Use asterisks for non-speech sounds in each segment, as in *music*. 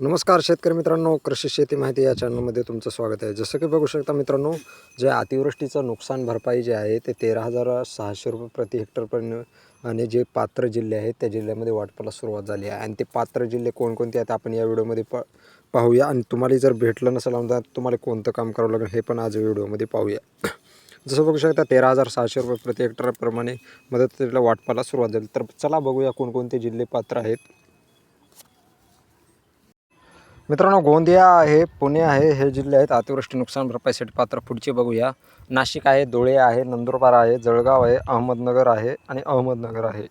नमस्कार शेतकरी मित्रांनो कृषी शेती माहिती या चॅनलमध्ये तुमचं स्वागत आहे. जसं की बघू शकता मित्रांनो जे अतिवृष्टीचं नुकसान भरपाई जे आहे ते तेरा हजार सहाशे रुपये प्रति हेक्टरपर्यंत आणि जे पात्र जिल्हे आहेत त्या जिल्ह्यामध्ये वाटपाला सुरुवात झाली आहे. आणि ते पात्र जिल्हे कोणकोणते आहेत आपण या व्हिडिओमध्ये प पाहूया. आणि तुम्हाला जर भेटलं नसेल आमदार तुम्हाला कोणतं काम करावं लागेल हे पण आज व्हिडिओमध्ये पाहूया. *coughs* जसं बघू शकता तेरा हजार सहाशे रुपये प्रति हेक्टरप्रमाणे मदतीला वाटपाला सुरुवात झाली. तर चला बघूया कोणकोणते जिल्हे पात्र आहेत. मित्रांनो गोंदिया आहे पुणे आहे हे जिल्हे आहेत अतिवृष्टी नुकसान भरपाईसाठी पात्र पुढचे बघूया. नाशिक आहे धुळे आहे नंदुरबार आहे जळगाव आहे अहमदनगर आहे आणि अहमदनगर आहे.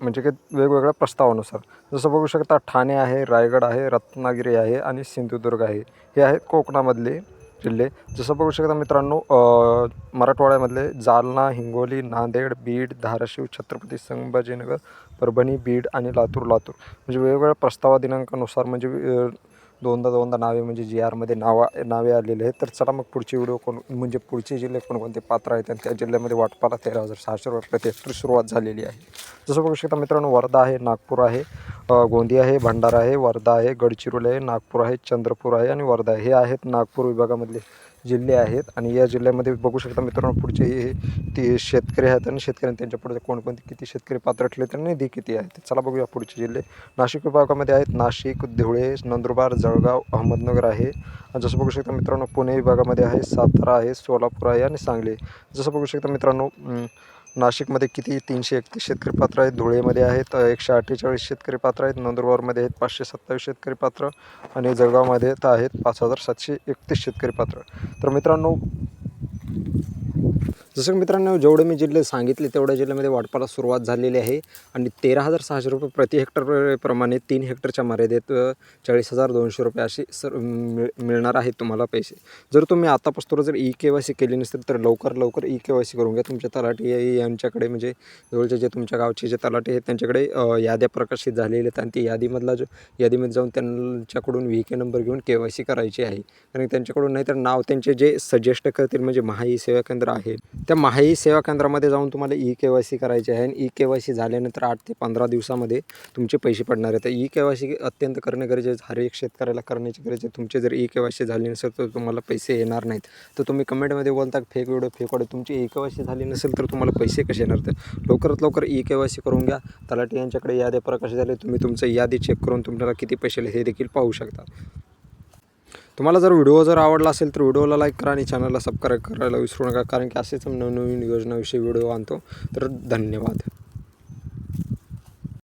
म्हणजे की वेगवेगळ्या प्रस्तावानुसार. जसं बघू शकता ठाणे आहे रायगड आहे रत्नागिरी आहे आणि सिंधुदुर्ग आहे. हे आहेत कोकणामधले जिल्हे जसं बघू शकता मित्रांनो मराठवाड्यामधले जालना हिंगोली नांदेड बीड धाराशिव छत्रपती संभाजीनगर परभणी बीड आणि लातूर लातूर. म्हणजे वेगवेगळ्या प्रस्तावा दिनांकानुसार म्हणजे दोनदा दोनदा नावे म्हणजे जी आरमध्ये नावा नावे आलेले आहेत. तर चला मग पुढचे व्हिडिओ कोण म्हणजे पुढचे जिल्हे कोणकोणते पात्र आहेत आणि त्या जिल्ह्यामध्ये वाटपाला तेरा हजार सहाशे रुपये प्रति हेक्टर सुरुवात झालेली आहे. जसं बघू शकता मित्रांनो वर्धा आहे नागपूर आहे. गोंदिया आहे भंडारा आहे वर्धा आहे गडचिरोली आहे नागपूर आहे चंद्रपूर आहे आणि वर्धा आहे. हे आहेत नागपूर विभागामधले जिल्हे आहेत आणि या जिल्ह्यामध्ये बघू शकता मित्रांनो पुढचे हे ते शेतकरी आहेत आणि शेतकऱ्यांनी त्यांच्या पुढे कोणकोणते किती शेतकरी पात्र ठरले तर निधी किती आहे चला बघूया पुढचे जिल्हे. नाशिक विभागामध्ये आहेत नाशिक धुळे नंदुरबार जळगाव अहमदनगर आहे. आणि जसं बघू शकता मित्रांनो पुणे विभागामध्ये आहे सातारा आहे सोलापूर आहे आणि सांगली जसं बघू शकता मित्रांनो नाशिकमध्ये किती? तीनशे एकतीस शेतकरी पात्र आहेत. धुळेमध्ये आहेत एकशे अठ्ठेचाळीस शेतकरी पात्र आहेत. नंदुरबारमध्ये आहेत पाचशे सत्तावीस शेतकरी पात्र आणि जळगावमध्ये तर आहेत पाच हजार सातशे एकतीस शेतकरी पात्र. तर मित्रांनो जसं की मित्रांनो जेवढे मी जिल्हे सांगितले तेवढ्या जिल्ह्यामध्ये वाटपाला सुरुवात झालेली आहे. आणि तेरा हजार सहाशे रुपये प्रति हेक्टर प्रमाणे तीन हेक्टरच्या मर्यादेत चाळीस हजार दोनशे रुपये असे सर मिळ मिळणार आहेत तुम्हाला पैसे. जर तुम्ही आतापासून जर ई के वाय सी केली नसेल तर लवकर लवकर ई के वाय सी करून घ्या. तुमच्या तलाठी यांच्याकडे म्हणजे जवळचे जे तुमच्या गावचे जे तलाठी आहेत त्यांच्याकडे याद्या प्रकाशित झालेल्या आहेत. आणि ती यादीमधला जो यादीमध्ये जाऊन त्यांच्याकडून व्ही के नंबर घेऊन के वाय सी करायची आहे. कारण त्यांच्याकडून नाहीतर नाव त्यांचे जे सजेस्ट करतील म्हणजे महाई सेवा केंद्र आहे त्या माही सेवा केंद्रामध्ये जाऊन तुम्हाला ई के वाय सी करायची आहे आणि ई के वाय सी झाल्यानंतर आठ ते पंधरा दिवसामध्ये तुमचे पैसे पडणार आहेत. तर ई के वाय सी अत्यंत करणे गरजेचं हर एक शेतकऱ्याला करण्याची गरज आहे. तुमचे जर ई के वाय सी झाली नसेल तर तुम्हाला पैसे येणार नाहीत. तर तुम्ही कमेंटमध्ये बोलता फेक व्हिडिओ फेक तुमची ई के वाय सी झाली नसेल तर तुम्हाला पैसे कसे येणार? तर लवकरात लवकर ई के वाय सी करून घ्या. तलाठी यांच्याकडे याद्या प्रकाशित झाले. तुम्ही तुमचं यादी चेक करून तुम्हाला किती पैसे हे देखील पाहू शकता. तुम्हाला जर व्हिडिओ जर आवडला असेल तर व्हिडिओला लाईक करा आणि चॅनलला सबस्क्राईब करायला विसरू नका कारण की असेच नवनवीन योजनाविषयी व्हिडिओ आणतो. तर धन्यवाद.